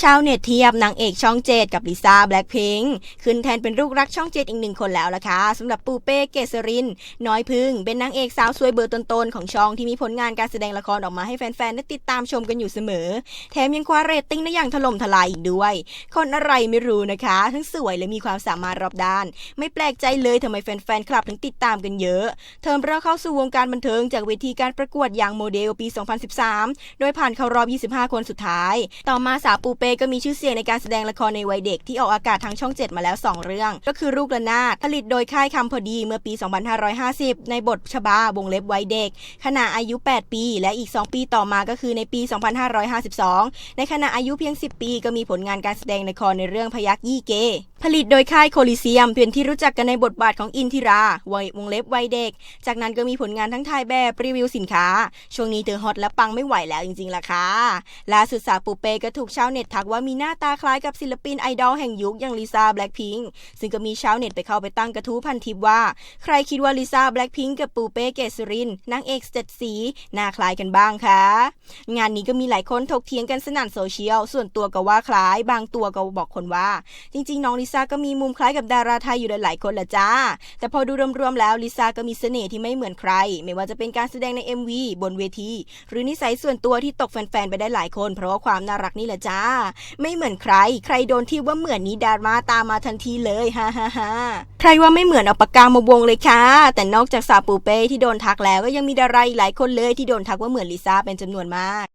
ชาวเน็ตเทียบนางเอกช่องเจ็ดกับลิซ่าแบล็คพิงค์ขึ้นแทนเป็นลูกรักช่องเจ็ดอีกหนึ่งคนแล้วล่ะค่ะสำหรับปูเป้เกษริน น้อยพึ่ง เป็นนางเอกสาวสวยเบอร์ต้นๆของช่องที่มีผลงานการแสดงละครออกมาให้แฟนๆได้ติดตามชมกันอยู่เสมอ แถมยังคว้าเรตติ้งได้อย่างถล่มทลายอีกด้วย คนอะไรไม่รู้นะคะ ทั้งสวยและมีความสามารถรอบด้าน ไม่แปลกใจเลยทำไมแฟนๆคลับถึงติดตามกันเยอะเทอเริ่มเข้าสู่วงการบันเทิงจากเวทีการประกวดอย่างโมเดลปี 2013 โดยผ่านเข้ารอบ 25 คนสุดท้าย ต่อมาสาวปูเป้ก็มีชื่อเสียงในการแสดงละครในวัยเด็กที่ออกอากาศทางช่อง 7 มาแล้ว 2 เรื่อง ก็คือลูกระนาดผลิตโดยค่ายคำพอดีเมื่อปี 2550 ในบทชบาวงเล็บวัยเด็ก ขณะอายุ 8 ปี และอีก 2 ปีต่อมาก็คือในปี 2552 ในขณะอายุเพียง 10 ปี ก็มีผลงานการแสดงละครในเรื่องพยักยี่เก ผลิตโดยค่ายโคลิเซียมเป็นที่รู้จักกันในบทบาทของอินทิราวัยวงเล็บวัยเด็ก จากนั้นก็มีผลงานทั้งถ่ายแบบรีวิวสินค้า ช่วงนี้เธอฮอตและปังไม่ไหวแล้วจริงๆล่ะค่ะล่าสุดสาวปูเป้ก็ถูกชาวเน็ตทักว่ามีหน้าตาคล้ายกับศิลปินไอดอลแห่งยุคอย่างลิซ่าแบล็คพิงค์ซึ่งก็มีชาวเน็ตไปเข้าไปตั้งกระทู้พันทิปว่า ใครคิดว่าลิซ่าแบล็คพิงค์กับปูเป้เกษรินนางเอกเจ็ดสีหน้าคล้ายกันบ้างคะงานนี้ก็มีหลายคนถกเถียงกันสนั่นโซเชียลส่วนตัวก็ว่าคล้าย บางตัวก็บอกคนว่า จริงๆน้องลิซ่าก็มีมุมคล้ายกับดาราไทยอยู่หลายๆคนละจ้า แต่พอดูรวมๆแล้วลิซ่าก็มีเสน่ห์ที่ไม่เหมือนใคร ไม่ว่าจะเป็นการแสดงใน MV บนเวที หรือนิสัยส่วนตัวที่ตกแฟนๆไปได้หลายคน เพราะว่าความน่ารักนี่แหละจ้า ไม่เหมือนใคร ใครโดนที่ว่าเหมือนนี้ดาราตามมาทันทีเลยฮ่าฮ่าฮ่าใครว่าไม่เหมือนเอาปากกามาวงเลยค่ะ แต่นอกจากสาวปูเป้ที่โดนทักแล้วก็ยังมีดาราอีกหลายคนเลยที่โดนทักว่าเหมือนลิซ่าเป็นจำนวนมาก